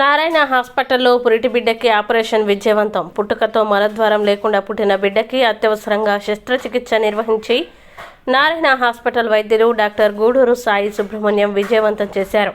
నారాయణ హాస్పిటల్లో పురిటి బిడ్డకి ఆపరేషన్ విజయవంతం. పుట్టుకతో మలద్వారం లేకుండా పుట్టిన బిడ్డకి అత్యవసరంగా శస్త్రచికిత్స నిర్వహించి నారాయణ హాస్పిటల్ వైద్యులు డాక్టర్ గూడూరు సాయి సుబ్రహ్మణ్యం విజయవంతం చేశారు.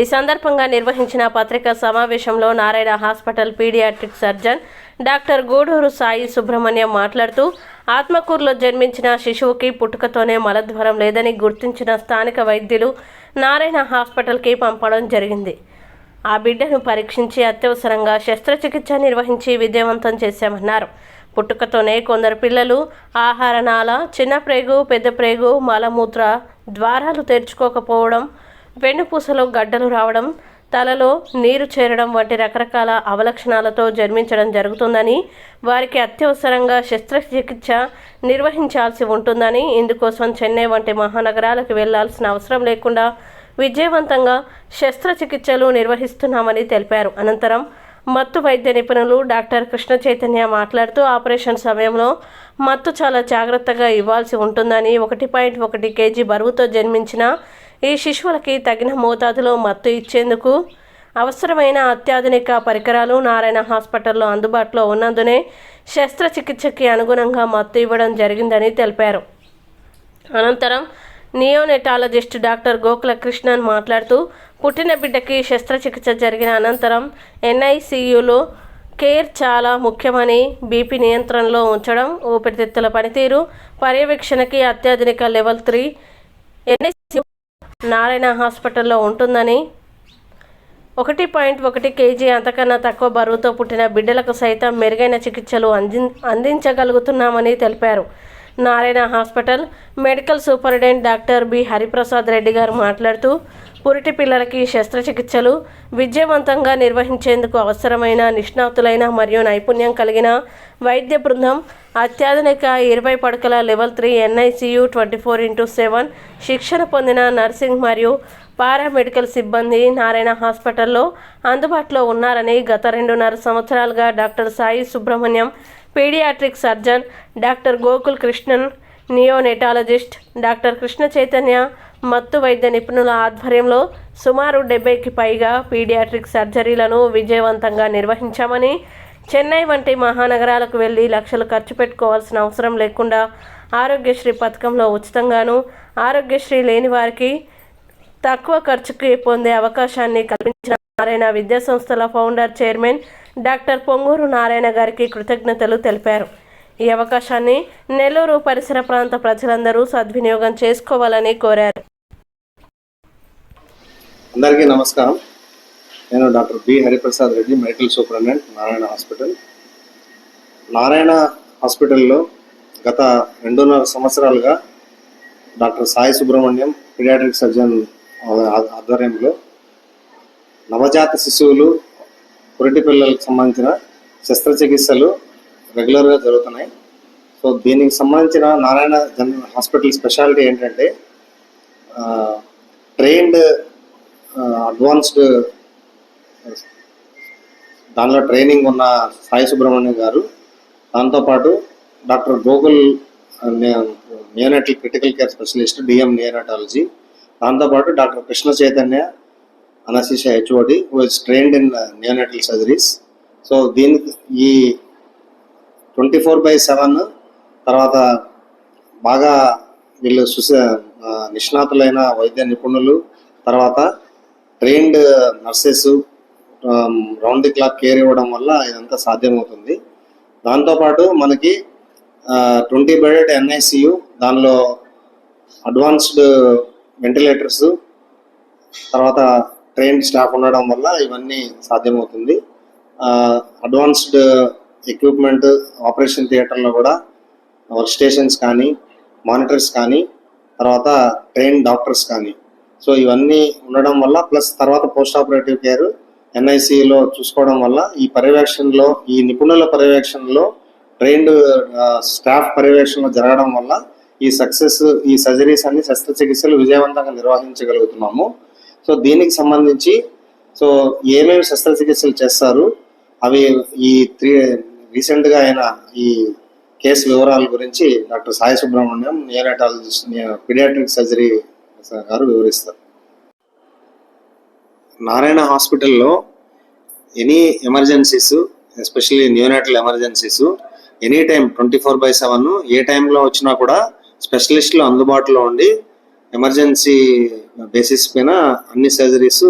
ఈ సందర్భంగా నిర్వహించిన పత్రికా సమావేశంలో Narayana hospital pediatric surgeon doctor Guduru Sai Subrahmanyam మాట్లాడుతూ ఆత్మకూరులో జన్మించిన శిశువుకి పుట్టుకతోనే మలద్వారం లేదని గుర్తించిన స్థానిక వైద్యులు నారాయణ హాస్పిటల్కి పంపడం జరిగింది. ఆ బిడ్డను పరీక్షించి అత్యవసరంగా శస్త్రచికిత్స నిర్వహించి విజయవంతం చేశామన్నారు. పుట్టుకతోనే కొందరు పిల్లలు ఆహార నాళ చిన్న ప్రేగు పెద్ద ప్రేగు మలమూత్ర ద్వారాలు తెరుచుకోకపోవడం వెన్నుపూసలో గడ్డలు రావడం తలలో నీరు చేరడం వంటి రకరకాల అవలక్షణాలతో జన్మించడం జరుగుతుందని వారికి అత్యవసరంగా శస్త్రచికిత్స నిర్వహించాల్సి ఉంటుందని ఇందుకోసం చెన్నై వంటి మహానగరాలకు వెళ్ళాల్సిన అవసరం లేకుండా విజయవంతంగా శస్త్రచికిత్సలు నిర్వహిస్తున్నామని తెలిపారు. అనంతరం మత్తు వైద్య నిపుణులు డాక్టర్ కృష్ణ చైతన్య మాట్లాడుతూ ఆపరేషన్ సమయంలో మత్తు చాలా జాగ్రత్తగా ఇవ్వాల్సి ఉంటుందని ఒకటి పాయింట్ ఒకటి కేజీ బరువుతో జన్మించిన ఈ శిశువులకి తగిన మోతాదులో మత్తు ఇచ్చేందుకు అవసరమైన అత్యాధునిక పరికరాలు నారాయణ హాస్పిటల్లో అందుబాటులో ఉన్నందునే శస్త్రచికిత్సకి అనుగుణంగా మత్తు ఇవ్వడం జరిగిందని తెలిపారు. అనంతరం నియోనెటాలజిస్ట్ డాక్టర్ గోకుల కృష్ణన్ మాట్లాడుతూ పుట్టిన బిడ్డకి శస్త్రచికిత్స జరిగిన అనంతరం ఎన్ఐసియులో కేర్ చాలా ముఖ్యమని బీపీ నియంత్రణలో ఉంచడం ఊపిరితిత్తుల పనితీరు పర్యవేక్షణకి అత్యాధునిక లెవెల్ త్రీ ఎన్ఐసియు నారాయణ హాస్పిటల్లో ఉంటుందని ఒకటి పాయింట్ ఒకటి కేజీ అంతకన్నా తక్కువ బరువుతో పుట్టిన బిడ్డలకు సైతం మెరుగైన చికిత్సలు అంది అందించగలుగుతున్నామని తెలిపారు. Narayana hospital. Medical superintendent doctor B Hariprasad Reddy garu మాట్లాడుతూ పురిటి పిల్లలకి శస్త్రచికిత్సలు విజయవంతంగా నిర్వహించేందుకు అవసరమైన నిష్ణాతులైన మరియు నైపుణ్యం కలిగిన వైద్య బృందం అత్యాధునిక ఇరవై పడకల level three NICU twenty four into seven శిక్షణ పొందిన నర్సింగ్ మరియు పారామెడికల్ సిబ్బంది నారాయణ హాస్పిటల్లో అందుబాటులో ఉన్నారని గత రెండున్నర సంవత్సరాలుగా doctor Sai Subrahmanyam pediatric surgeon doctor Gokul Krishnan neonatologist doctor Krishna Chaitanya మత్తు వైద్య నిపుణుల ఆధ్వర్యంలో సుమారు డెబ్బైకి పైగా పీడియాట్రిక్ సర్జరీలను విజయవంతంగా నిర్వహించామని చెన్నై వంటి మహానగరాలకు వెళ్ళి లక్షలు ఖర్చు పెట్టుకోవాల్సిన అవసరం లేకుండా ఆరోగ్యశ్రీ పథకంలో ఉచితంగాను ఆరోగ్యశ్రీ లేని వారికి తక్కువ ఖర్చుకి పొందే అవకాశాన్ని కల్పించిన నారాయణ విద్యా సంస్థల founder chairman doctor Ponguru Narayana గారికి కృతజ్ఞతలు తెలిపారు. ఈ అవకాశాన్ని నెల్లూరు పరిసర ప్రాంత ప్రజలందరూ సద్వినియోగం చేసుకోవాలని కోరారు. అందరికీ నమస్కారం. నేను doctor B Hariprasad Reddy medical superintendent Narayana hospital. Narayana హాస్పిటల్లో గత రెండున్నర సంవత్సరాలుగా doctor Sai Subrahmanyam pediatric surgeon ఆధ్వర్యంలో నవజాత శిశువులు పురిటి పిల్లలకు సంబంధించిన శస్త్రచికిత్సలు రెగ్యులర్గా జరుగుతున్నాయి. సో దీనికి సంబంధించిన నారాయణ జనరల్ హాస్పిటల్ స్పెషాలిటీ ఏంటంటే ట్రైన్డ్ అడ్వాన్స్డ్ దానిలో ట్రైనింగ్ ఉన్న సాయి సుబ్రహ్మణ్యం గారు దాంతోపాటు doctor Gokul neonatal critical care specialist DM neonatology దాంతోపాటు doctor Krishna Chaitanya anaesthesia HOD who is trained in neonatal surgeries so దీనికి ఈ ట్వంటీ ఫోర్ బై సెవెన్ తర్వాత బాగా వీళ్ళు సుశ నిష్ణాతులైన వైద్య నిపుణులు తర్వాత trained nurses round the clock care ఇవ్వడం వల్ల ఇదంతా సాధ్యమవుతుంది. దాంతోపాటు మనకి ట్వంటీ బెడెడ్ ఎన్ఐసియు దానిలో అడ్వాన్స్డ్ వెంటిలేటర్స్ uh, తర్వాత ట్రైన్డ్ స్టాఫ్ ఉండడం వల్ల ఇవన్నీ సాధ్యమవుతుంది. అడ్వాన్స్డ్ ఎక్విప్మెంట్ ఆపరేషన్ థియేటర్లో కూడా వర్క్ స్టేషన్స్ కానీ మానిటర్స్ కానీ తర్వాత ట్రైన్ డాక్టర్స్ కానీ. సో ఇవన్నీ ఉండడం వల్ల ప్లస్ తర్వాత పోస్ట్ ఆపరేటివ్ కేర్ ఎన్ఐసిలో చూసుకోవడం వల్ల ఈ పర్యవేక్షణలో ఈ నిపుణుల పర్యవేక్షణలో ట్రైన్డ్ స్టాఫ్ పర్యవేక్షణలో జరగడం వల్ల ఈ సక్సెస్ ఈ సర్జరీస్ అన్ని శస్త్రచికిత్సలు విజయవంతంగా నిర్వహించగలుగుతున్నాము. సో దీనికి సంబంధించి సో ఏమేమి శస్త్రచికిత్సలు చేస్తారు అవి ఈ త్రీ రీసెంట్గా అయిన ఈ కేసు వివరాల గురించి doctor Sai Subrahmanyam neonatologist pediatric surgery garu వివరిస్తారు. నారాయణ హాస్పిటల్లో any emergencies especially neonatal emergencies any time twenty four by seven ఏ టైంలో వచ్చినా కూడా స్పెషలిస్టులు అందుబాటులో ఉండి ఎమర్జెన్సీ బేసిస్ పైన అన్ని సర్జరీస్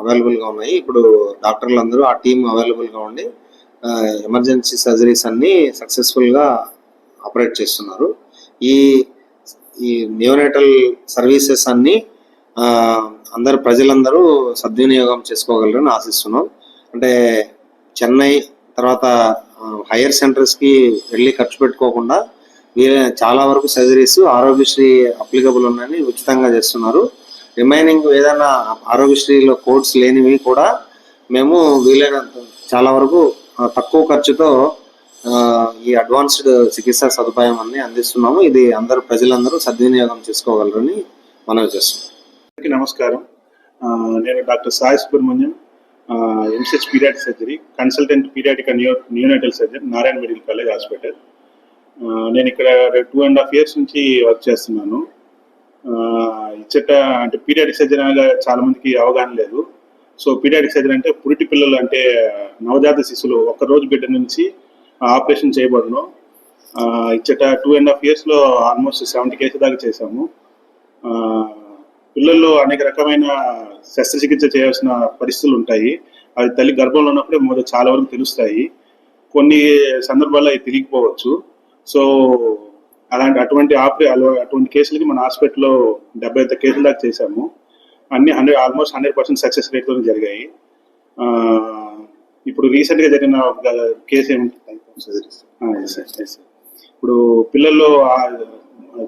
అవైలబుల్గా ఉన్నాయి. ఇప్పుడు డాక్టర్లు అందరూ ఆ టీం అవైలబుల్గా ఉండి ఎమర్జెన్సీ సర్జరీస్ అన్ని సక్సెస్ఫుల్గా ఆపరేట్ చేస్తున్నారు. ఈ ఈ నియోనేటల్ సర్వీసెస్ అన్ని అందరు ప్రజలందరూ సద్వినియోగం చేసుకోగలరని ఆశిస్తున్నాం. అంటే చెన్నై తర్వాత హైయర్ సెంటర్స్కి వెళ్ళి ఖర్చు పెట్టుకోకుండా వీరే చాలా వరకు సర్జరీస్ ఆరోగ్యశ్రీ అప్లికబుల్ ఉన్నాయని ఉచితంగా చేస్తున్నారు. రిమైనింగ్ ఏదైనా ఆరోగ్యశ్రీలో కోడ్స్ లేనివి కూడా మేము వీలైనంత చాలా వరకు తక్కువ ఖర్చుతో ఈ అడ్వాన్స్డ్ చికిత్సా సదుపాయం అన్ని అందిస్తున్నాము. ఇది అందరూ ప్రజలందరూ సద్వినియోగం చేసుకోగలరని మనవి చేస్తున్నాం. నమస్కారం. నేను doctor Sai Subrahmanyam MCh paediatric surgery consultant paediatric new neonatal surgery Narayana medical college hospital. నేను ఇక్కడ టూ అండ్ హాఫ్ ఇయర్స్ నుంచి వర్క్ చేస్తున్నాను. ఇచ్చట అంటే పీరియాటిక్ సర్జరీ అనగా చాలా మందికి అవగాహన లేదు. సో పీరియాటిక్ సర్జరీ అంటే పురిటి పిల్లలు అంటే నవజాత శిశువులు ఒక్క రోజు బిడ్డ నుంచి ఆపరేషన్ చేయబడను. ఇచ్చట టూ అండ్ హాఫ్ ఇయర్స్లో ఆల్మోస్ట్ సెవెంటీ కేసు దాకా చేశాము. పిల్లల్లో అనేక రకమైన శస్త్రచికిత్స చేయాల్సిన పరిస్థితులు ఉంటాయి. అది తల్లి గర్భంలో ఉన్నప్పుడే మొదట చాలా వరకు తెలుస్తాయి. కొన్ని సందర్భాల్లో అవి తిరిగిపోవచ్చు. సో అలాంటి అటువంటి ఆపరే అటువంటి కేసులకి మన హాస్పిటల్లో డెబ్బై ఐదు కేసుల దాకా చేశాము. అన్ని hundred almost hundred percent success రేట్తో జరిగాయి. ఇప్పుడు రీసెంట్గా జరిగిన ఒక కేసు ఏమిటి ఇప్పుడు పిల్లల్లో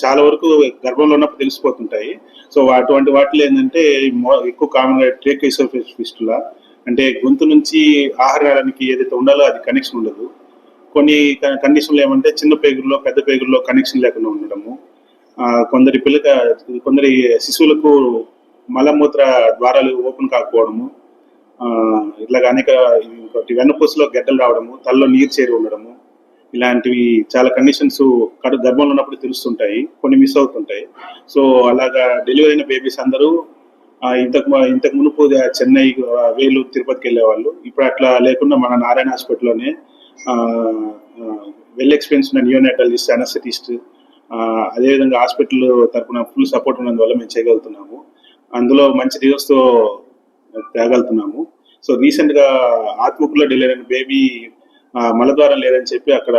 చాలా వరకు గర్భంలో ఉన్నప్పుడు తెలిసిపోతుంటాయి. సో అటువంటి వాటిలో ఏంటంటే ఎక్కువ కామన్గా ట్రేక్ ఫిస్టులా అంటే గొంతు నుంచి ఆహారానికి ఏదైతే ఉండాలో అది కనెక్షన్ ఉండదు. కొన్ని క- కండిషన్లు ఏమంటే చిన్న పేగుల్లో పెద్ద పేగుల్లో కనెక్షన్ లేకుండా ఉండడము. కొందరి పిల్లక కొందరి శిశువులకు మలమూత్ర ద్వారాలు ఓపెన్ కాకపోవడము. ఆ, ఇట్లాగ అనేక ఇంకోటి వెన్నుపూసలో గడ్డలు రావడము తలలో నీరు చేరి ఉండడము. ఇలాంటివి చాలా కండిషన్స్ కడు గర్భంలో ఉన్నప్పుడు తెలుస్తుంటాయి కొన్ని మిస్ అవుతుంటాయి. సో అలాగా డెలివరీ అయిన బేబీస్ అందరూ ఇంతకు ఇంతకు మునుపు చెన్నై వేలు వేలూరు తిరుపతికి వెళ్ళేవాళ్ళు. ఇప్పుడు అట్లా లేకుండా మన నారాయణ హాస్పిటల్లోనే వెల్ ఎక్స్పీరియన్స్ ఉన్న నియోనేటాలజిస్ట్ అనస్థెటిస్ట్ అదేవిధంగా హాస్పిటల్ తరఫున ఫుల్ సపోర్ట్ ఉన్నందువల్ల మేము చేయగలుగుతున్నాము. అందులో మంచి రిజల్ట్స్తో తేగలుగుతున్నాము. సో రీసెంట్గా ఆత్మకులో డెలివరీ అయిన బేబీ మలద్వారం లేదని చెప్పి అక్కడ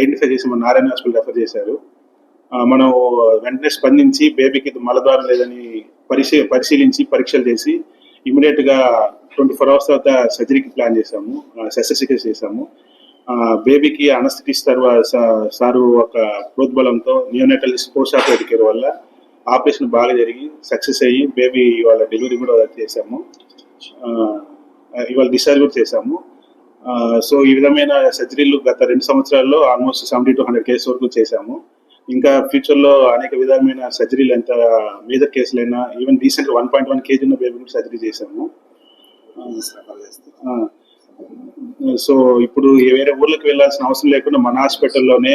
ఐడెంటిఫై చేసి మన నారాయణ హాస్పిటల్ రెఫర్ చేశారు. మనం వెంటనే స్పందించి బేబీకి ఇది మలద్వారం లేదని పరిశీ పరిశీలించి పరీక్షలు చేసి ఇమీడియట్గా ట్వంటీ ఫోర్ అవర్స్ తర్వాత సర్జరీకి ప్లాన్ చేశాము. శస్త్రచికిత్స చేశాము. బేబీకి అనస్థిటిస్ తర్వాత సారు ఒక ప్రోద్బలంతో నియోనెటలిస్ట్ స్పోర్ట్స్ ఆపరేటివ్ వల్ల ఆపరేషన్ బాగా జరిగి సక్సెస్ అయ్యి బేబీ ఇవాళ డెలివరీ కూడా చేశాము. ఇవాళ డిశ్చార్జ్ కూడా చేశాము. సో ఈ విధమైన సర్జరీలు గత రెండు సంవత్సరాల్లో almost seventy two hundred case వరకు చేశాము. ఇంకా ఫ్యూచర్లో అనేక విధమైన సర్జరీలు ఎంత major కేసులైనా even recent one point one KG ఉన్న బేబీ కూడా సర్జరీ చేశాము. సో ఇప్పుడు వేరే ఊర్లకు వెళ్ళాల్సిన అవసరం లేకుండా మన హాస్పిటల్లోనే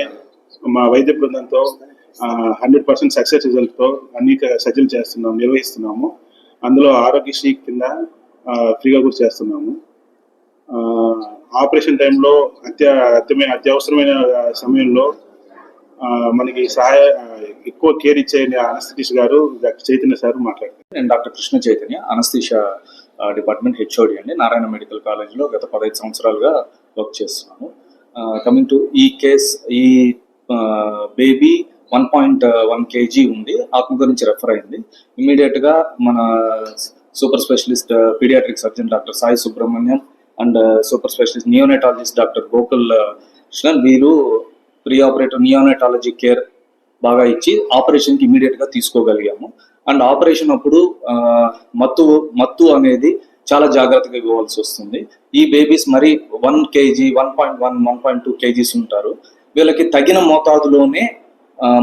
మా వైద్య బృందంతో హండ్రెడ్ పర్సెంట్ సక్సెస్ రిజల్ట్తో తో సజ్జలు చేస్తున్నాము నిర్వహిస్తున్నాము. అందులో ఆరోగ్యశ్రీ కింద ఫ్రీగా కూడా చేస్తున్నాము. ఆపరేషన్ టైంలో అత్య అత్యమైన అత్యవసరమైన సమయంలో మనకి సహాయ ఎక్కువ కేర్ ఇచ్చే అనస్థిటిస్ట్ గారు చైతన్య సార్ మాట్లాడతారు నేను doctor Krishna Chaitanya anaesthesia department HOD అండి. నారాయణ మెడికల్ కాలేజ్లో గత పదహైదు సంవత్సరాలుగా వర్క్ చేస్తున్నాను కమింగ్ టు ఈ కేస్ ఈ baby one point one KG ఉంది. ఆత్మ గురించి రెఫర్ అయింది. ఇమీడియట్గా మన super specialist paediatric surgeon doctor Sai Subrahmanyam and super specialist neonatologist doctor Gokul Krishnan వీరు ప్రీ ఆపరేటివ్ నియోనెటాలజీ కేర్ బాగా ఇచ్చి ఆపరేషన్కి గా తీసుకోగలిగాము. అండ్ ఆపరేషన్ అప్పుడు మత్తు మత్తు అనేది చాలా జాగ్రత్తగా ఇవ్వాల్సి వస్తుంది. ఈ బేబీస్ మరి one KG one point one one point two KGs ఉంటారు. వీళ్ళకి తగిన మోతాదులోనే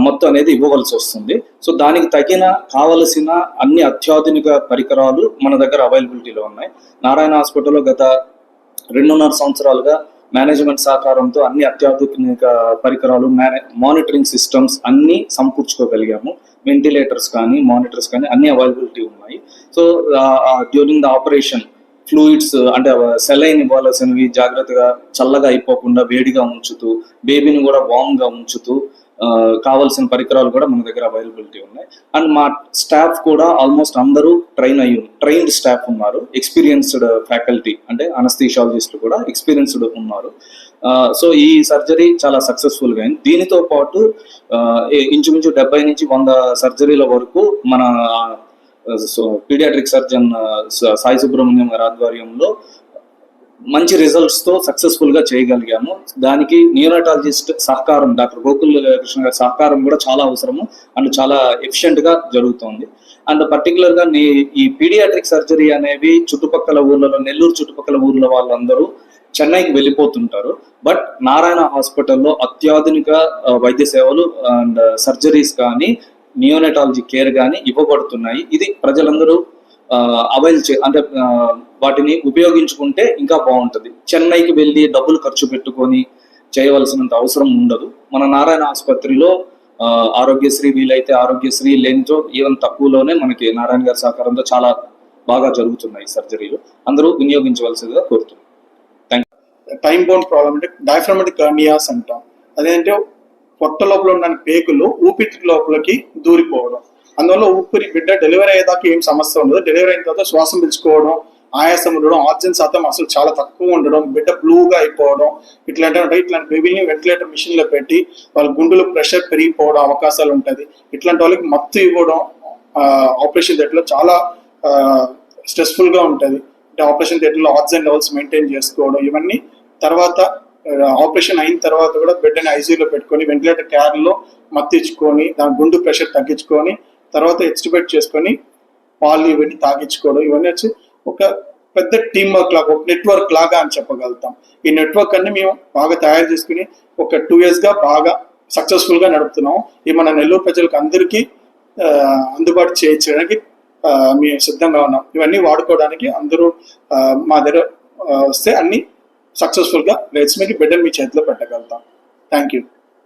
మత్తు అనేది ఇవ్వవలసి వస్తుంది. సో దానికి తగిన కావలసిన అన్ని అత్యాధునిక పరికరాలు మన దగ్గర అవైలబిలిటీలో ఉన్నాయి. నారాయణ హాస్పిటల్లో గత రెండున్నర సంవత్సరాలుగా మేనేజ్మెంట్ సహకారంతో అన్ని అత్యాధునిక పరికరాలు మానిటరింగ్ సిస్టమ్స్ అన్ని సమకూర్చుకోగలిగాము. వెంటిలేటర్స్ కానీ మానిటర్స్ కానీ అన్ని అవైలబిలిటీ ఉన్నాయి. So during the operation fluids అంటే సెలైన్ ఇవ్వాల్సినవి జాగ్రత్తగా చల్లగా అయిపోకుండా వేడిగా ఉంచుతూ బేబీని కూడా వామ్గా ఉంచుతూ కావాల్సిన పరికరాలు కూడా మన దగ్గర అవైలబిలిటీ ఉన్నాయి. అండ్ మా స్టాఫ్ కూడా ఆల్మోస్ట్ అందరూ ట్రైన్ అయ్యి ట్రైన్డ్ స్టాఫ్ ఉన్నారు. ఎక్స్పీరియన్స్డ్ ఫ్యాకల్టీ uh, అంటే అనస్థీషాలజిస్టులు కూడా ఎక్స్పీరియన్స్డ్ ఉన్నారు. సో ఈ సర్జరీ చాలా సక్సెస్ఫుల్గా అయింది. దీనితో పాటు ఇంచుమించు డెబ్బై నుంచి వంద సర్జరీల వరకు మన so paediatric surgeon Sai Subrahmanyam గారి ఆధ్వర్యంలో మంచి రిజల్ట్స్తో సక్సెస్ఫుల్గా సక్సెస్ఫుల్గా చేయగలిగాము. దానికి న్యూరటాలజిస్ట్ సహకారం డాక్టర్ గోకుల్ కృష్ణ గారి సహకారం కూడా చాలా అవసరము. అండ్ చాలా ఎఫిషియెంట్గా జరుగుతోంది. అండ్ పర్టికులర్గా నీ- ఈ పీడియాట్రిక్ సర్జరీ అనేవి చుట్టుపక్కల ఊర్లలో నెల్లూరు చుట్టుపక్కల ఊర్ల వాళ్ళందరూ చెన్నైకి వెళ్ళిపోతుంటారు. బట్ నారాయణ హాస్పిటల్లో అత్యాధునిక వైద్య సేవలు అండ్ సర్జరీస్ కానీ నియోనటాలజీ కేర్ కానీ ఇవ్వబడుతున్నాయి. ఇది ప్రజలందరూ అవైల్ చే అంటే వాటిని ఉపయోగించుకుంటే ఇంకా బాగుంటుంది. చెన్నైకి వెళ్ళి డబ్బులు ఖర్చు పెట్టుకొని చేయవలసినంత అవసరం ఉండదు. మన నారాయణ ఆసుపత్రిలో ఆరోగ్యశ్రీ వీలైతే ఆరోగ్యశ్రీ లేనితో ఈవెన్ తక్కువలోనే మనకి నారాయణ గారి సహకారంతో చాలా బాగా జరుగుతున్నాయి సర్జరీలు. అందరూ వినియోగించవలసిందిగా కోరుతున్నాను టైం బౌండ్ ప్రాబ్లం అంటే డయాఫ్రమాటిక్ కర్నియాస్ అంటాం అదేంటే పొట్ట లోపల ఉన్న పేగులు ఊపిరి లోపలికి దూరిపోవడం. అందువల్ల ఊపిరి బిడ్డ డెలివరీ అయ్యేదాకా ఏం సమస్య ఉండదు. డెలివరీ అయిన తర్వాత శ్వాసం పిలుచుకోవడం ఆయాసం ఉండడం ఆక్సిజన్ శాతం అసలు చాలా తక్కువ ఉండడం బిడ్డ బ్లూగా అయిపోవడం ఇట్లాంటి ఉంటాయి ఇట్లాంటి బేబీని వెంటిలేటర్ మిషన్లో పెట్టి వాళ్ళ గుండెలో ప్రెషర్ పెరిగిపోవడం అవకాశాలు ఉంటుంది. ఇట్లాంటి వాళ్ళకి మత్తు ఇవ్వడం ఆపరేషన్ థియేటర్లో చాలా స్ట్రెస్ఫుల్గా ఉంటుంది. అంటే ఆపరేషన్ థియేటర్లో ఆక్సిజన్ లెవెల్స్ మెయింటైన్ చేసుకోవడం ఇవన్నీ తర్వాత ఆపరేషన్ అయిన తర్వాత కూడా బిడ్డని ఐసీయూలో పెట్టుకొని వెంటిలేటర్ క్యార్లో మత్తిచ్చుకొని దాని గుండు ప్రెషర్ తగ్గించుకొని తర్వాత ఎక్స్టిబేట్ చేసుకొని పాలు ఇవన్నీ తాగించుకోవడం ఇవన్నీ వచ్చి ఒక పెద్ద టీమ్ వర్క్ లాగా ఒక నెట్వర్క్ లాగా అని చెప్పగలుగుతాం. ఈ నెట్వర్క్ అన్ని మేము బాగా తయారు చేసుకుని ఒక టూ ఇయర్స్గా బాగా సక్సెస్ఫుల్గా నడుపుతున్నాం. ఇది మన నెల్లూరు ప్రజలకు అందరికీ అందుబాటు చేయించడానికి మేము సిద్ధంగా ఉన్నాం. ఇవన్నీ వాడుకోవడానికి అందరూ మా దగ్గర వస్తే అన్ని సక్సెస్ఫుల్గా రేట్స్ మీకు బిడ్డను మీ చేతిలో పెట్టగలుగుతాం. Thank you